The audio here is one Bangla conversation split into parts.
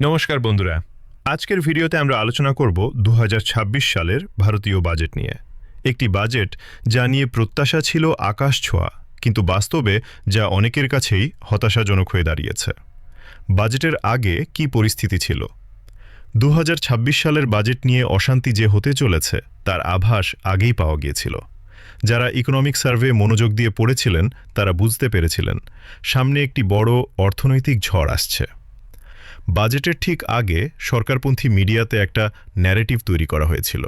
নমস্কার বন্ধুরা। আজকের ভিডিওতে আমরা আলোচনা করব দু হাজার ছাব্বিশ সালের ভারতীয় বাজেট নিয়ে। একটি বাজেট যা নিয়ে প্রত্যাশা ছিল আকাশ ছোঁয়া, কিন্তু বাস্তবে যা অনেকের কাছেই হতাশাজনক হয়ে দাঁড়িয়েছে। বাজেটের আগে কি পরিস্থিতি ছিল? দু হাজার ছাব্বিশ সালের বাজেট নিয়ে অশান্তি যে হতে চলেছে, তার আভাস আগেই পাওয়া গিয়েছিল। যারা ইকোনমিক সার্ভে মনোযোগ দিয়ে পড়েছিলেন, তারা বুঝতে পেরেছিলেন, সামনে একটি বড় অর্থনৈতিক ঝড় আসছে। বাজেটের ঠিক আগে সরকারপন্থী মিডিয়াতে একটা ন্যারেটিভ তৈরি করা হয়েছিল,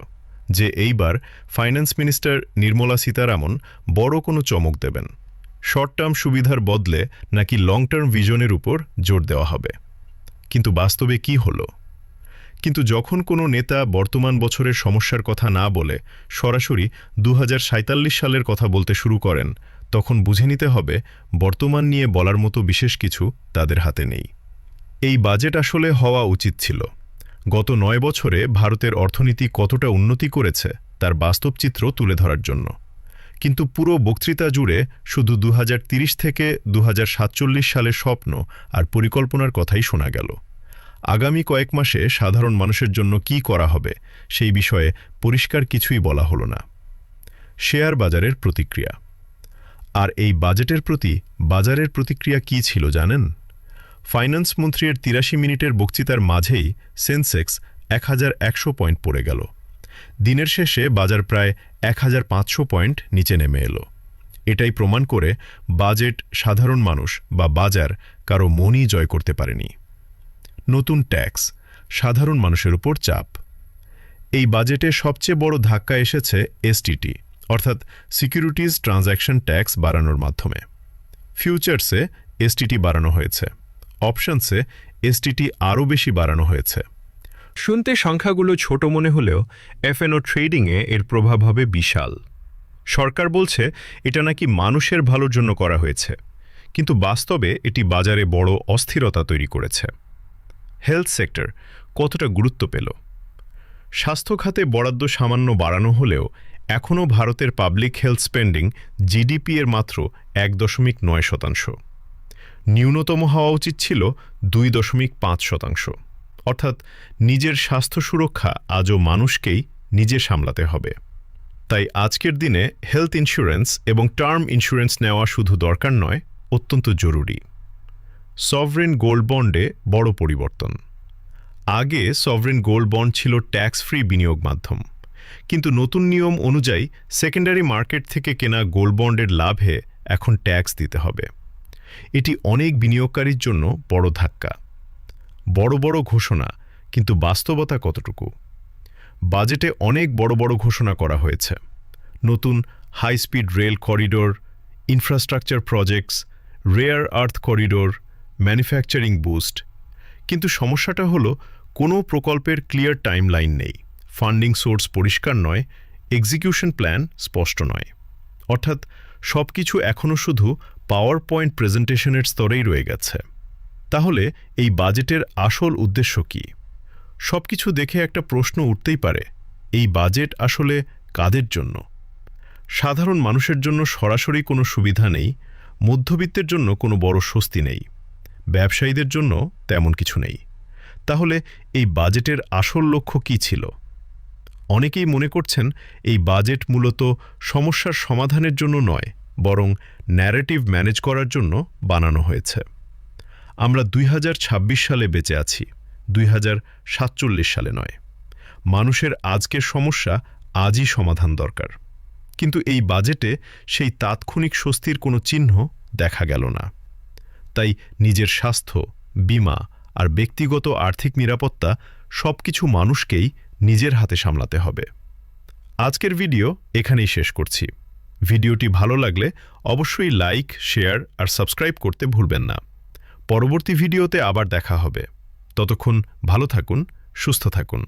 যে এইবার ফাইন্যান্স মিনিস্টার নির্মলা সীতারামন বড় কোনো চমক দেবেন। শর্ট টার্ম সুবিধার বদলে নাকি লং টার্ম ভিশনের উপর জোর দেওয়া হবে। কিন্তু বাস্তবে কি হলো? কিন্তু যখন কোনো নেতা বর্তমান বছরের সমস্যার কথা না বলে সরাসরি দু সালের কথা বলতে শুরু করেন, তখন বুঝে নিতে হবে বর্তমান নিয়ে বলার মতো বিশেষ কিছু তাদের হাতে নেই। এই বাজেট আসলে হওয়া উচিত ছিল। গত নয় বছরে ভারতের অর্থনীতি কতটা উন্নতি করেছে তার বাস্তব চিত্র তুলে ধরার জন্য। কিন্তু পুরো বক্তৃতা জুড়ে শুধু দু থেকে দুহাজার সাতচল্লিশ সালের স্বপ্ন আর পরিকল্পনার কথাই শোনা গেল। আগামী কয়েক মাসে সাধারণ মানুষের জন্য কি করা হবে সেই বিষয়ে পরিষ্কার কিছুই বলা হলো না। শেয়ার বাজারের প্রতিক্রিয়া। আর এই বাজেটের প্রতি বাজারের প্রতিক্রিয়া কি ছিল জানেন? ফাইন্যান্স মন্ত্রীর তিরাশি মিনিটের বক্তৃতার মাঝেই সেন্সেক্স এক হাজার একশো পয়েন্ট পড়ে গেল। দিনের শেষে বাজার প্রায় এক হাজার পাঁচশো পয়েন্ট নিচে নেমে এলো। এটাই প্রমাণ করে বাজেট সাধারণ মানুষ বা বাজার কারও মনই জয় করতে পারেনি। নতুন ট্যাক্স, সাধারণ মানুষের উপর চাপ। এই বাজেটে সবচেয়ে বড় ধাক্কা এসেছে এসটিটি অর্থাৎ সিকিউরিটিজ ট্রানজ্যাকশন ট্যাক্স বাড়ানোর মাধ্যমে। ফিউচার্সে এসটিটি বাড়ানো হয়েছে। অপশনসে এসটিটি আরও বেশি বাড়ানো হয়েছে। শুনতে সংখ্যাগুলো ছোট মনে হলেও এফএনও ট্রেডিংয়ে এর প্রভাব হবে বিশাল। সরকার বলছে এটা নাকি মানুষের ভালোর জন্য করা হয়েছে, কিন্তু বাস্তবে এটি বাজারে বড় অস্থিরতা তৈরি করেছে। হেলথ সেক্টর কতটা গুরুত্ব পেল? স্বাস্থ্য খাতে বরাদ্দ সামান্য বাড়ানো হলেও এখনও ভারতের পাবলিক হেলথ স্পেন্ডিং জিডিপি এর মাত্র এক দশমিক নয় শতাংশ। ন্যূনতম হওয়া উচিত ছিল দুই দশমিক পাঁচ শতাংশ। অর্থাৎ নিজের স্বাস্থ্য সুরক্ষা আজও মানুষকেই নিজে সামলাতে হবে। তাই আজকের দিনে হেলথ ইন্স্যুরেন্স এবং টার্ম ইন্স্যুরেন্স নেওয়া শুধু দরকার নয়, অত্যন্ত জরুরি। সভরেন গোল্ড বন্ডে বড় পরিবর্তন। আগে সভরেন গোল্ড বন্ড ছিল ট্যাক্স ফ্রি বিনিয়োগ মাধ্যম। কিন্তু নতুন নিয়ম অনুযায়ী সেকেন্ডারি মার্কেট থেকে কেনা গোল্ড বন্ডের লাভে এখন ট্যাক্স দিতে হবে। এটি অনেক বিনিয়োগকারীর জন্য বড় ধাক্কা। বড় বড় ঘোষণা, কিন্তু বাস্তবতা কতটুকু? বাজেটে অনেক বড় বড় ঘোষণা করা হয়েছে। নতুন high speed rail corridor infrastructure projects rare earth corridor manufacturing boost কিন্তু সমস্যাটা হলো, কোনো প্রকল্পের ক্লিয়ার টাইমলাইন নেই। ফান্ডিং সোর্স পরিষ্কার নয় এক্সিকিউশন প্ল্যান স্পষ্ট নয়। অর্থাৎ সবকিছু এখনও শুধু পাওয়ার পয়েন্ট প্রেজেন্টেশনের স্তরেই রয়ে গেছে। তাহলে এই বাজেটের আসল উদ্দেশ্য কি? সবকিছু দেখে একটা প্রশ্ন উঠতেই পারে, এই বাজেট আসলে কাদের জন্য? সাধারণ মানুষের জন্য সরাসরি কোনো সুবিধা নেই, মধ্যবিত্তের জন্য কোনো বড় স্বস্তি নেই, ব্যবসায়ীদের জন্য তেমন কিছু নেই। তাহলে এই বাজেটের আসল লক্ষ্য কী ছিল? অনেকেই মনে করছেন এই বাজেট মূলত সমস্যার সমাধানের জন্য নয় বরং ন্যারেটিভ ম্যানেজ করার জন্য বানানো হয়েছে। আমরা দুই হাজার ছাব্বিশ সালে বেঁচে আছি, দুই হাজার সাতচল্লিশ সালে নয়। মানুষের আজকের সমস্যা আজই সমাধান দরকার। কিন্তু এই বাজেটে সেই তাৎক্ষণিক স্বস্তির কোনো চিহ্ন দেখা গেল না। তাই নিজের স্বাস্থ্য, বিমা আর ব্যক্তিগত আর্থিক নিরাপত্তা সবকিছু মানুষকেই নিজের হাতে সামলাতে হবে। আজকের ভিডিও এখানেই শেষ করছি। ভিডিওটি ভালো লাগলে অবশ্যই লাইক, শেয়ার আর সাবস্ক্রাইব করতে ভুলবেন না। পরবর্তী ভিডিওতে আবার দেখা হবে। ততক্ষণ ভালো থাকুন, সুস্থ থাকুন।